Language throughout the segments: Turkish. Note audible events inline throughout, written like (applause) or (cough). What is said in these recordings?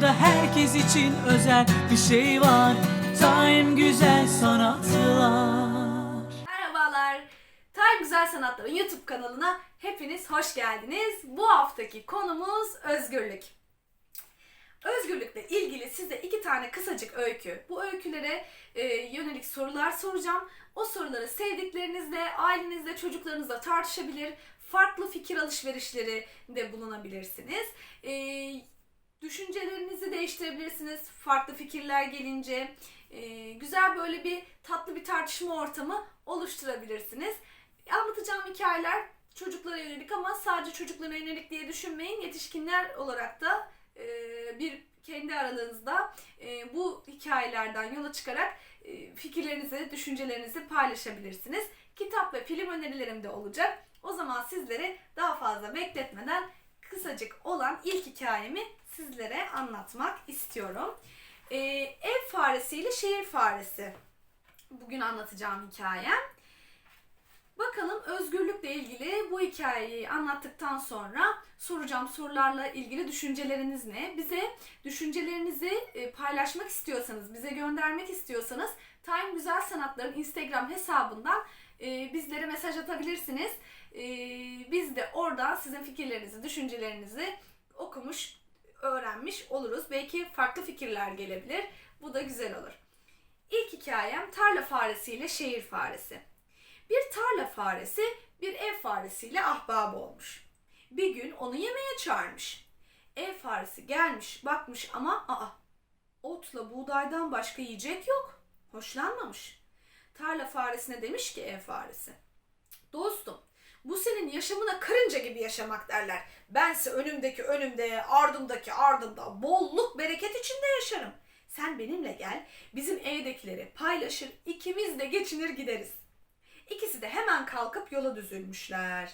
burada herkes için özel bir şey var Time Güzel Sanatlar Merhabalar. Time Güzel Sanatların YouTube kanalına hepiniz hoş geldiniz. Bu haftaki konumuz özgürlük. Özgürlükle ilgili size iki tane kısacık öykü. Bu öykülere e, yönelik sorular soracağım. O soruları sevdiklerinizle, ailenizle, çocuklarınızla tartışabilir. Farklı fikir alışverişleri de bulunabilirsiniz. E, düşüncelerinizi değiştirebilirsiniz. Farklı fikirler gelince e, güzel böyle bir tatlı bir tartışma ortamı oluşturabilirsiniz. Anlatacağım hikayeler çocuklara yönelik ama sadece çocuklara yönelik diye düşünmeyin. Yetişkinler olarak da e, bir kendi aralığınızda e, bu hikayelerden yola çıkarak e, fikirlerinizi, düşüncelerinizi paylaşabilirsiniz. Kitap ve film önerilerim de olacak. O zaman sizleri daha fazla bekletmeden kısacık olan ilk hikayemi sizlere anlatmak istiyorum. Ee, ev faresi ile şehir faresi. Bugün anlatacağım hikayem. Bakalım özgürlükle ilgili bu hikayeyi anlattıktan sonra soracağım sorularla ilgili düşünceleriniz ne? Bize düşüncelerinizi e, paylaşmak istiyorsanız, bize göndermek istiyorsanız Time Güzel Sanatlar'ın Instagram hesabından e, bizlere mesaj atabilirsiniz. E, biz de oradan sizin fikirlerinizi, düşüncelerinizi okumuş, öğrenmiş oluruz. Belki farklı fikirler gelebilir. Bu da güzel olur. İlk hikayem tarla faresi ile şehir faresi. Bir tarla faresi bir ev faresiyle ahbap olmuş. Bir gün onu yemeğe çağırmış. Ev faresi gelmiş bakmış ama aa otla buğdaydan başka yiyecek yok. Hoşlanmamış. Tarla faresine demiş ki ev faresi. Dostum bu senin yaşamına karınca gibi yaşamak derler. Bense önümdeki önümde, ardımdaki ardımda bolluk bereket içinde yaşarım. Sen benimle gel, bizim evdekileri paylaşır, ikimiz de geçinir gideriz. İkisi de hemen kalkıp yola düzülmüşler.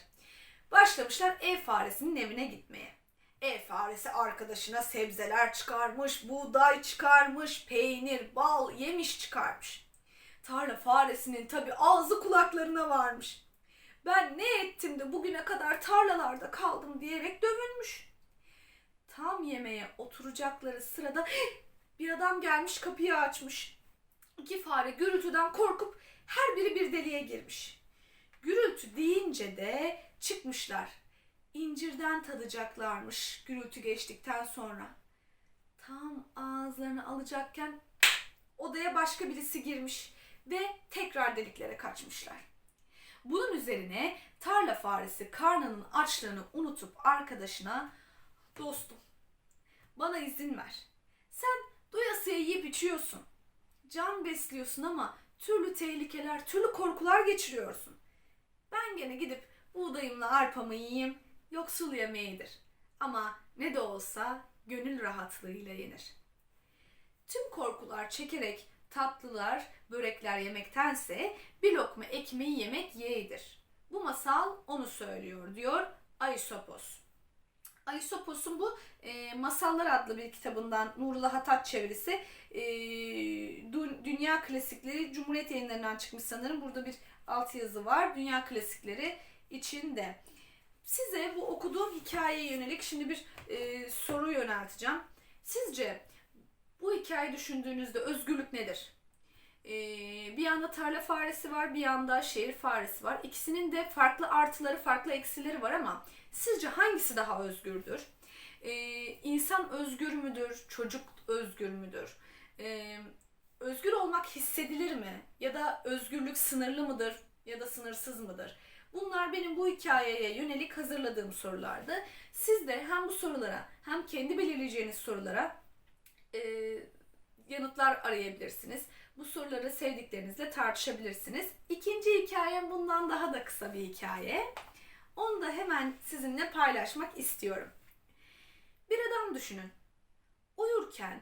Başlamışlar ev faresinin evine gitmeye. Ev faresi arkadaşına sebzeler çıkarmış, buğday çıkarmış, peynir, bal, yemiş çıkarmış. Tarla faresinin tabi ağzı kulaklarına varmış. Ben ne ettim de bugüne kadar tarlalarda kaldım diyerek dövünmüş. Tam yemeğe oturacakları sırada (gasps) bir adam gelmiş kapıyı açmış. İki fare gürültüden korkup her biri bir deliğe girmiş. Gürültü deyince de çıkmışlar. İncirden tadacaklarmış gürültü geçtikten sonra. Tam ağızlarını alacakken odaya başka birisi girmiş ve tekrar deliklere kaçmışlar. Bunun üzerine tarla faresi karnının açlığını unutup arkadaşına dostum bana izin ver. Sen doyasıya yiyip içiyorsun. Can besliyorsun ama türlü tehlikeler, türlü korkular geçiriyorsun. Ben gene gidip buğdayımla arpamı yiyeyim, yoksul yemeğidir. Ama ne de olsa gönül rahatlığıyla yenir. Tüm korkular çekerek tatlılar, börekler yemektense bir lokma ekmeği yemek yeğdir. Bu masal onu söylüyor diyor Aesopos. Aesopos'un bu e, Masallar adlı bir kitabından Nurullah Hatat çevirisi e, dü- Dünya Klasikleri Cumhuriyet yayınlarından çıkmış sanırım. Burada bir altyazı var. Dünya Klasikleri içinde. Size bu okuduğum hikayeye yönelik şimdi bir e, soru yönelteceğim. Sizce bu hikayeyi düşündüğünüzde özgürlük nedir? Ee, bir yanda tarla faresi var, bir yanda şehir faresi var. İkisinin de farklı artıları, farklı eksileri var ama sizce hangisi daha özgürdür? Ee, insan özgür müdür? Çocuk özgür müdür? Ee, özgür olmak hissedilir mi? Ya da özgürlük sınırlı mıdır? Ya da sınırsız mıdır? Bunlar benim bu hikayeye yönelik hazırladığım sorulardı. Siz de hem bu sorulara hem kendi belirleyeceğiniz sorulara e, yanıtlar arayabilirsiniz. Bu soruları sevdiklerinizle tartışabilirsiniz. İkinci hikayem bundan daha da kısa bir hikaye. Onu da hemen sizinle paylaşmak istiyorum. Bir adam düşünün. Uyurken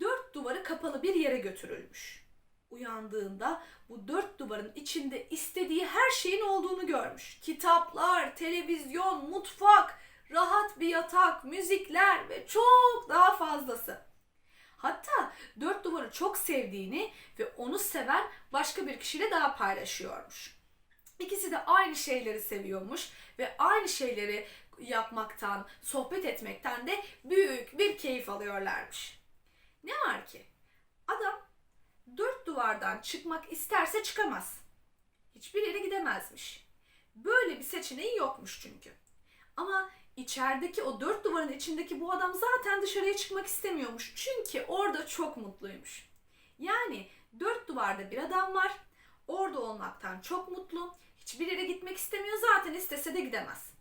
dört duvarı kapalı bir yere götürülmüş. Uyandığında bu dört duvarın içinde istediği her şeyin olduğunu görmüş. Kitaplar, televizyon, mutfak, rahat bir yatak, müzikler ve çok daha fazlası. Hatta dört duvarı çok sevdiğini ve onu seven başka bir kişiyle daha paylaşıyormuş. İkisi de aynı şeyleri seviyormuş ve aynı şeyleri yapmaktan, sohbet etmekten de büyük bir keyif alıyorlarmış. Ne var ki? Adam dört duvardan çıkmak isterse çıkamaz. Hiçbir yere gidemezmiş. Böyle bir seçeneği yokmuş çünkü. Ama içerideki o dört duvarın içindeki bu adam zaten dışarıya çıkmak istemiyormuş. Çünkü orada çok mutluymuş. Yani dört duvarda bir adam var. Orada olmaktan çok mutlu. Hiçbir yere gitmek istemiyor. Zaten istese de gidemez.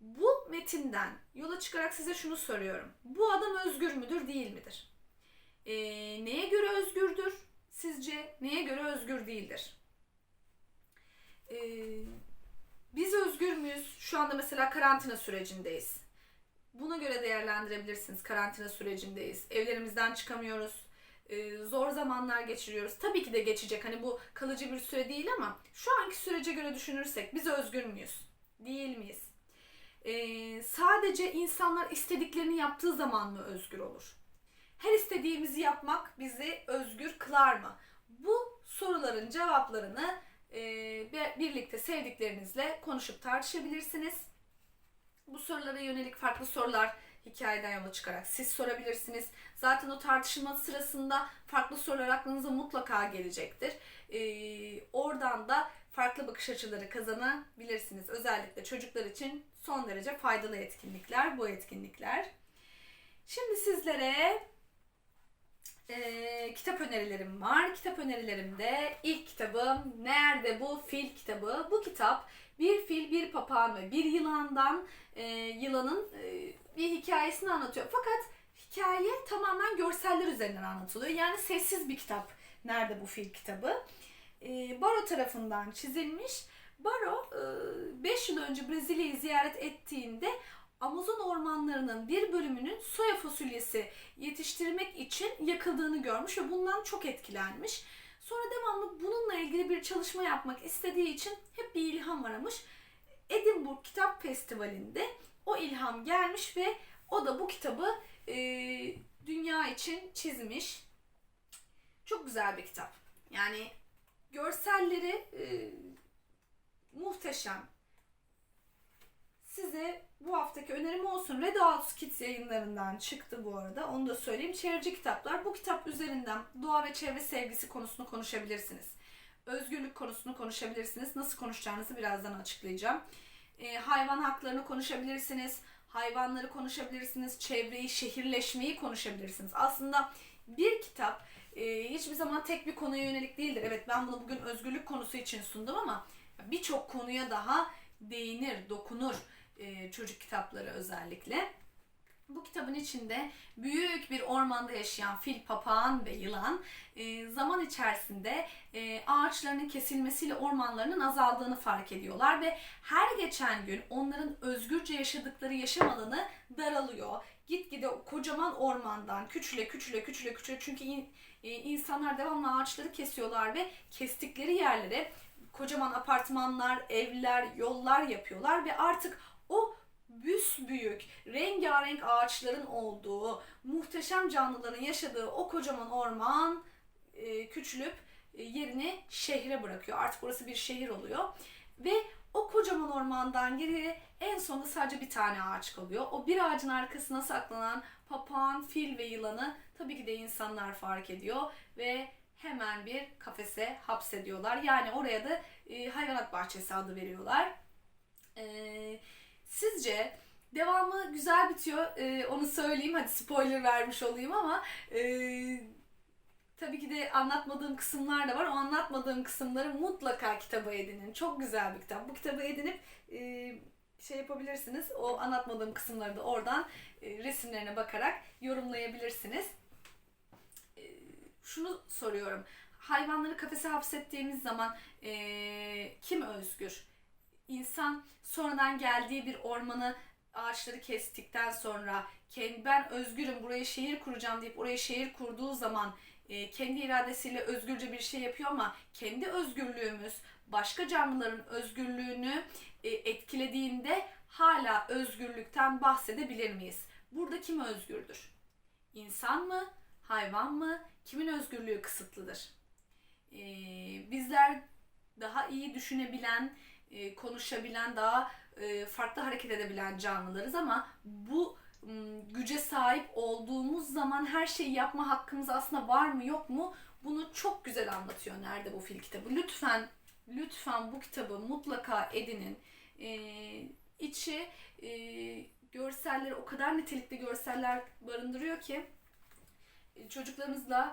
Bu metinden yola çıkarak size şunu soruyorum. Bu adam özgür müdür, değil midir? Ee, neye göre özgürdür? Sizce neye göre özgür değildir? Ee, biz özgür müyüz? Şu anda mesela karantina sürecindeyiz. Buna göre değerlendirebilirsiniz. Karantina sürecindeyiz. Evlerimizden çıkamıyoruz. Ee, zor zamanlar geçiriyoruz. Tabii ki de geçecek. Hani bu kalıcı bir süre değil ama şu anki sürece göre düşünürsek biz özgür müyüz? Değil miyiz? Ee, sadece insanlar istediklerini yaptığı zaman mı özgür olur? Her istediğimizi yapmak bizi özgür kılar mı? Bu soruların cevaplarını birlikte sevdiklerinizle konuşup tartışabilirsiniz. Bu sorulara yönelik farklı sorular hikayeden yola çıkarak siz sorabilirsiniz. Zaten o tartışma sırasında farklı sorular aklınıza mutlaka gelecektir. Ee, oradan da farklı bakış açıları kazanabilirsiniz. Özellikle çocuklar için son derece faydalı etkinlikler bu etkinlikler. Şimdi sizlere e, kitap önerilerim var. Kitap önerilerimde ilk kitabım Nerede Bu Fil kitabı. Bu kitap bir fil, bir papağan ve bir yılandan e, yılanın e, bir hikayesini anlatıyor. Fakat hikaye tamamen görseller üzerinden anlatılıyor. Yani sessiz bir kitap. Nerede Bu Fil kitabı. E, Baro tarafından çizilmiş. Baro 5 yıl önce Brezilya'yı ziyaret ettiğinde Amazon ormanlarının bir bölümünün soya fasulyesi yetiştirmek için yakıldığını görmüş ve bundan çok etkilenmiş. Sonra devamlı bununla ilgili bir çalışma yapmak istediği için hep bir ilham aramış. Edinburgh Kitap Festivali'nde o ilham gelmiş ve o da bu kitabı e, dünya için çizmiş. Çok güzel bir kitap. Yani görselleri e, muhteşem. Size bu haftaki önerim olsun. Red House Kids yayınlarından çıktı bu arada. Onu da söyleyeyim. Çevreci kitaplar. Bu kitap üzerinden doğa ve çevre sevgisi konusunu konuşabilirsiniz. Özgürlük konusunu konuşabilirsiniz. Nasıl konuşacağınızı birazdan açıklayacağım. Ee, hayvan haklarını konuşabilirsiniz. Hayvanları konuşabilirsiniz. Çevreyi, şehirleşmeyi konuşabilirsiniz. Aslında bir kitap e, hiçbir zaman tek bir konuya yönelik değildir. Evet ben bunu bugün özgürlük konusu için sundum ama birçok konuya daha değinir, dokunur e, çocuk kitapları özellikle. Bu kitabın içinde büyük bir ormanda yaşayan fil, papağan ve yılan e, zaman içerisinde e, ağaçlarının kesilmesiyle ormanlarının azaldığını fark ediyorlar ve her geçen gün onların özgürce yaşadıkları yaşam alanı daralıyor. Gitgide kocaman ormandan küçüle küçüle küçüle küçüle çünkü in- insanlar devamlı ağaçları kesiyorlar ve kestikleri yerlere kocaman apartmanlar, evler, yollar yapıyorlar ve artık o büyük rengarenk ağaçların olduğu, muhteşem canlıların yaşadığı o kocaman orman e, küçülüp e, yerini şehre bırakıyor. Artık orası bir şehir oluyor. Ve o kocaman ormandan geriye en sonunda sadece bir tane ağaç kalıyor. O bir ağacın arkasına saklanan papağan, fil ve yılanı tabii ki de insanlar fark ediyor ve hemen bir kafese hapsediyorlar. Yani oraya da e, hayvanat bahçesi adı veriyorlar. E, sizce devamı güzel bitiyor. E, onu söyleyeyim. Hadi spoiler vermiş olayım ama e, tabii ki de anlatmadığım kısımlar da var. O anlatmadığım kısımları mutlaka kitaba edinin. Çok güzel bir kitap. Bu kitabı edinip e, şey yapabilirsiniz. O anlatmadığım kısımları da oradan e, resimlerine bakarak yorumlayabilirsiniz. E, şunu soruyorum. Hayvanları kafese hapsettiğimiz zaman e, kim özgür? İnsan sonradan geldiği bir ormanı ağaçları kestikten sonra kendi ben özgürüm buraya şehir kuracağım deyip oraya şehir kurduğu zaman e, kendi iradesiyle özgürce bir şey yapıyor ama kendi özgürlüğümüz başka canlıların özgürlüğünü e, etkilediğinde hala özgürlükten bahsedebilir miyiz? Burada kim özgürdür? İnsan mı? Hayvan mı? Kimin özgürlüğü kısıtlıdır? E, bizler daha iyi düşünebilen, e, konuşabilen, daha e, farklı hareket edebilen canlılarız ama bu güce sahip olduğumuz zaman her şeyi yapma hakkımız aslında var mı yok mu bunu çok güzel anlatıyor Nerede Bu Fil kitabı. Lütfen lütfen bu kitabı mutlaka edinin. E, içi e, görselleri o kadar nitelikli görseller barındırıyor ki çocuklarınızla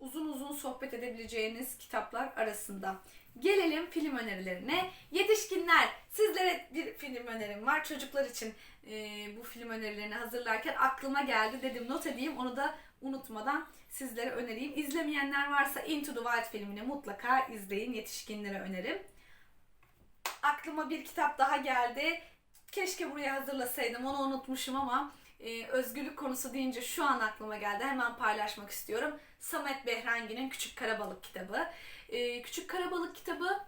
uzun uzun sohbet edebileceğiniz kitaplar arasında. Gelelim film önerilerine. Yetişkinler, sizlere bir film önerim var. Çocuklar için e, bu film önerilerini hazırlarken aklıma geldi dedim not edeyim. Onu da unutmadan sizlere önereyim. İzlemeyenler varsa Into the Wild filmini mutlaka izleyin. Yetişkinlere önerim. Aklıma bir kitap daha geldi. Keşke buraya hazırlasaydım. Onu unutmuşum ama e, özgürlük konusu deyince şu an aklıma geldi. Hemen paylaşmak istiyorum. Samet Behrengi'nin Küçük Karabalık kitabı. E, Küçük Karabalık kitabı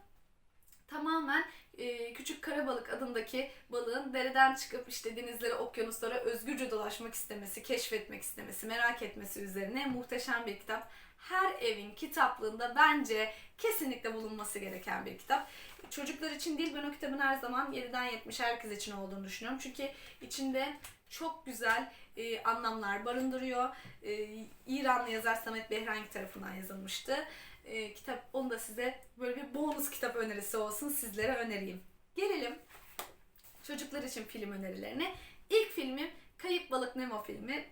tamamen e, Küçük Karabalık adındaki balığın dereden çıkıp işte denizlere, okyanuslara özgürce dolaşmak istemesi, keşfetmek istemesi, merak etmesi üzerine muhteşem bir kitap. Her evin kitaplığında bence kesinlikle bulunması gereken bir kitap. Çocuklar için değil ben o kitabın her zaman 7'den 70 herkes için olduğunu düşünüyorum. Çünkü içinde çok güzel e, anlamlar barındırıyor. E, İranlı yazar Samet Behrengi tarafından yazılmıştı. E, kitap onu da size böyle bir bonus kitap önerisi olsun sizlere önereyim. Gelelim çocuklar için film önerilerine. İlk filmim Kayıp Balık Nemo filmi.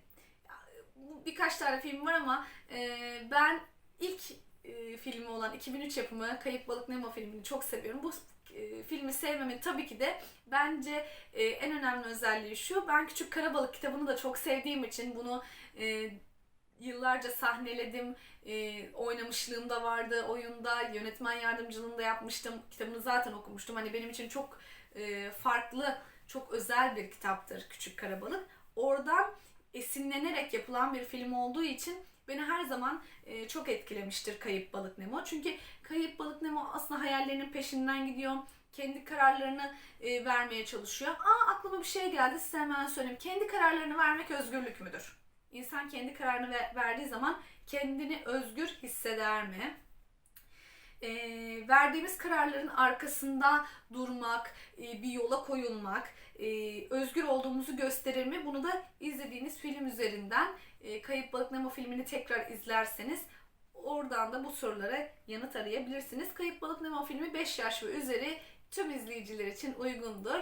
Birkaç tane film var ama e, ben ilk e, filmi olan 2003 yapımı Kayıp Balık Nemo filmini çok seviyorum. Bu e, filmi sevmemin tabii ki de bence e, en önemli özelliği şu. Ben Küçük Karabalık kitabını da çok sevdiğim için bunu e, yıllarca sahneledim. E, oynamışlığım da vardı oyunda. Yönetmen yardımcılığını da yapmıştım. Kitabını zaten okumuştum. Hani benim için çok e, farklı, çok özel bir kitaptır Küçük Karabalık. Oradan esinlenerek yapılan bir film olduğu için beni her zaman e, çok etkilemiştir Kayıp Balık Nemo. Çünkü Kayıp Balık Nemo aslında hayallerinin peşinden gidiyor. Kendi kararlarını e, vermeye çalışıyor. Aa aklıma bir şey geldi size hemen söyleyeyim. Kendi kararlarını vermek özgürlük müdür? İnsan kendi kararını ve- verdiği zaman kendini özgür hisseder mi? E, verdiğimiz kararların arkasında durmak, e, bir yola koyulmak, e, özgür olduğumuzu gösterir mi? Bunu da izlediğiniz film üzerinden e, Kayıp Balık Nemo filmini tekrar izlerseniz oradan da bu sorulara yanıt arayabilirsiniz. Kayıp Balık Nemo filmi 5 yaş ve üzeri tüm izleyiciler için uygundur.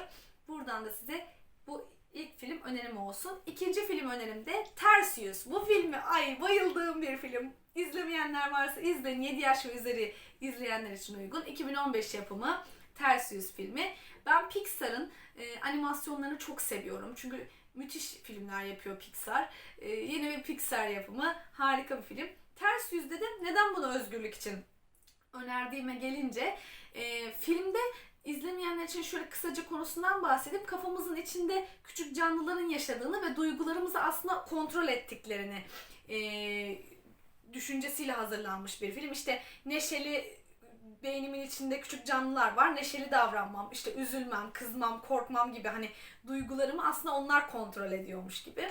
Buradan da size bu ilk film önerim olsun. İkinci film önerim de Ters Yüz. Bu filmi ay bayıldığım bir film. İzlemeyenler varsa izleyin. 7 yaş ve üzeri izleyenler için uygun. 2015 yapımı Ters Yüz filmi. Ben Pixar'ın e, animasyonlarını çok seviyorum. Çünkü müthiş filmler yapıyor Pixar. E, yeni bir Pixar yapımı. Harika bir film. Ters Yüz dedim. Neden bunu özgürlük için önerdiğime gelince e, filmde izlemeyenler için şöyle kısaca konusundan bahsedip kafamızın içinde küçük canlıların yaşadığını ve duygularımızı aslında kontrol ettiklerini e, düşüncesiyle hazırlanmış bir film. İşte neşeli beynimin içinde küçük canlılar var. Neşeli davranmam, işte üzülmem, kızmam, korkmam gibi hani duygularımı aslında onlar kontrol ediyormuş gibi.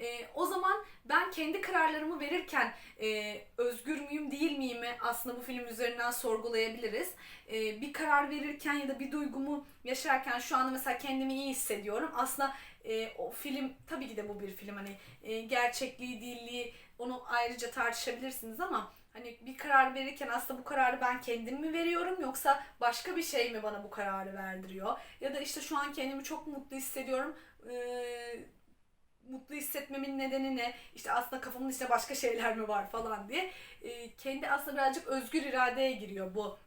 E, o zaman ben kendi kararlarımı verirken e, özgür müyüm değil miyim aslında bu film üzerinden sorgulayabiliriz. E, bir karar verirken ya da bir duygumu yaşarken şu anda mesela kendimi iyi hissediyorum. Aslında e, o film tabii ki de bu bir film hani e, gerçekliği, değilliği onu ayrıca tartışabilirsiniz ama hani bir karar verirken aslında bu kararı ben kendim mi veriyorum yoksa başka bir şey mi bana bu kararı verdiriyor? Ya da işte şu an kendimi çok mutlu hissediyorum. Ee, mutlu hissetmemin nedeni ne? İşte aslında kafamın içinde başka şeyler mi var falan diye. Ee, kendi aslında birazcık özgür iradeye giriyor bu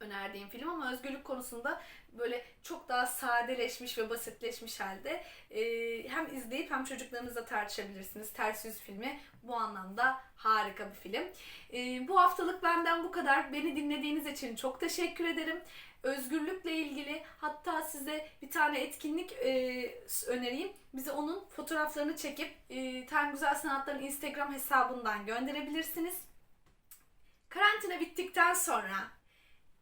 önerdiğim film ama özgürlük konusunda böyle çok daha sadeleşmiş ve basitleşmiş halde Ee, hem izleyip hem çocuklarınızla tartışabilirsiniz. Ters Yüz filmi bu anlamda harika bir film. Ee, bu haftalık benden bu kadar. Beni dinlediğiniz için çok teşekkür ederim. Özgürlükle ilgili hatta size bir tane etkinlik e, önereyim. Bize onun fotoğraflarını çekip e, Time Güzel Sanatlar'ın Instagram hesabından gönderebilirsiniz. Karantina bittikten sonra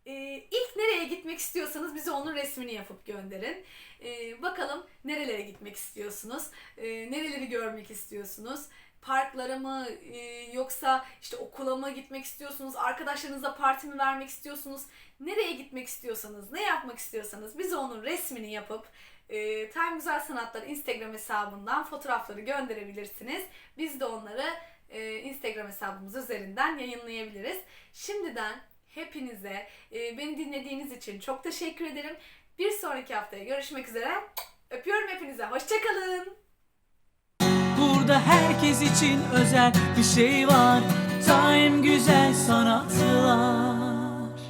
e, ilk nereye gitmek istiyorsanız bize onun resmini yapıp gönderin. E, bakalım nerelere gitmek istiyorsunuz, e, nereleri görmek istiyorsunuz. parklara mı e, yoksa işte okula mı gitmek istiyorsunuz, arkadaşlarınızla parti mi vermek istiyorsunuz, nereye gitmek istiyorsanız, ne yapmak istiyorsanız bize onun resmini yapıp e, Time Güzel Sanatlar Instagram hesabından fotoğrafları gönderebilirsiniz. Biz de onları e, Instagram hesabımız üzerinden yayınlayabiliriz. Şimdiden hepinize e, beni dinlediğiniz için çok teşekkür ederim. Bir sonraki haftaya görüşmek üzere. Öpüyorum hepinize. Hoşçakalın. Burada herkes için özel bir şey var Time güzel sanatlar